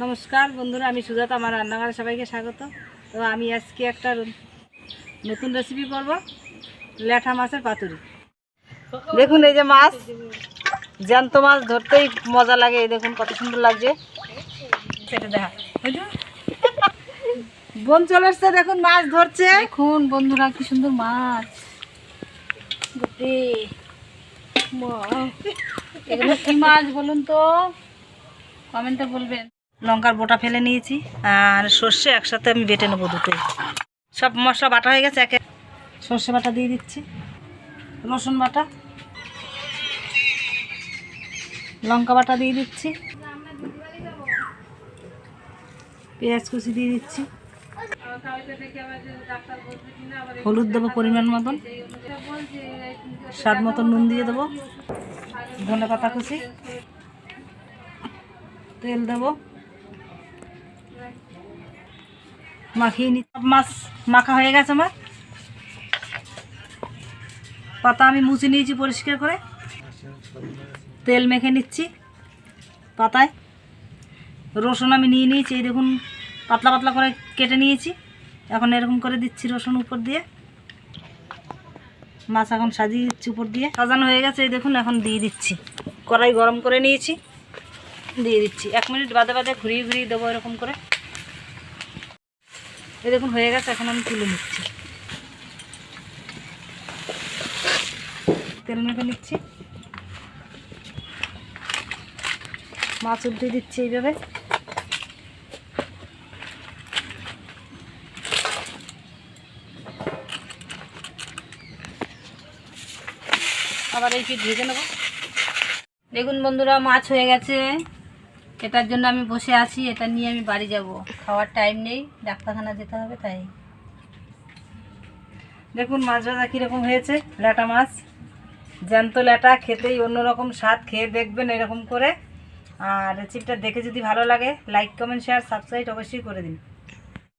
নমস্কার বন্ধুরা আমি সুজাতা আমার রান্নাঘরে সবাইকে স্বাগত। তো আমি আজকে একটা নতুন রেসিপি করব ল্যাঠা মাছের পাতুরি। দেখুন এই যে মাছ জ্যান্ত মাছ ধরতেই মজা লাগে এই দেখুন কত সুন্দর লাগছে। সেটা দেখা? বোন চলে এসছে দেখুন মাছ ধরছে। দেখুন বন্ধুরা কি সুন্দর মাছ। এগুলো কি মাছ বলুন তো? কমেন্টে বলবেন। লঙ্কার বোটা ফেলে নিয়েছি, আর সর্ষে একসাথে আমি বেটে নেব দুটোই। সব মশলা বাটা হয়ে গেছে, একে সর্ষে বাটা দিয়ে দিচ্ছি, রসুন বাটা, লঙ্কা বাটা দিয়ে দিচ্ছি, পেঁয়াজ কুচি দিয়ে দিচ্ছি, হলুদ দেবো পরিমাণ মতন, স্বাদ মতন নুন দিয়ে দেবো ধনে পাতা কুচি, তেল দেবো মাখিয়ে নি সব মাছ মাখা হয়ে গেছে আমার। পাতা আমি মুছে নিয়েছি পরিষ্কার করে। তেল মেখে নিচ্ছি পাতায়। রসুন আমি নিয়ে নিয়েছি, এই দেখুন, পাতলা পাতলা করে কেটে নিয়েছি। এখন এরকম করে দিচ্ছি রসুন উপর দিয়ে। মাছ এখন সাজিয়ে দিচ্ছি উপর দিয়ে। সাজানো হয়ে গেছে, এই দেখুন, এখন দিয়ে দিচ্ছি। কড়াই গরম করে নিয়েছি, দিয়ে দিচ্ছি। এক মিনিট বাদে বাদে ঘুরিয়ে ঘুরিয়ে দেবো এরকম করে। এই দেখুন, হয়ে গেছে, এখন আমি তুলে নিচ্ছি। তেল মেখে নিচ্ছি। মাছ উল্টে দিচ্ছি এইভাবে। আবার এই পিঠ ভেজে নেব। দেখুন বন্ধুরা, মাছ হয়ে গেছে। এটার জন্য আমি বসে আছি, এটা নিয়ে আমি বাড়ি যাব। খাওয়ার টাইম নেই, ডাক্তারখানা যেতে হবে তাই। দেখুন, মাছ ভাজা কীরকম হয়েছে, ল্যাটা মাছ। জ্যান্ত ল্যাটা, খেতেই অন্যরকম স্বাদ, খেয়ে দেখবেন এরকম করে। আর রেসিপিটা দেখে যদি ভালো লাগে লাইক কমেন্ট শেয়ার সাবস্ক্রাইব অবশ্যই করে দিন।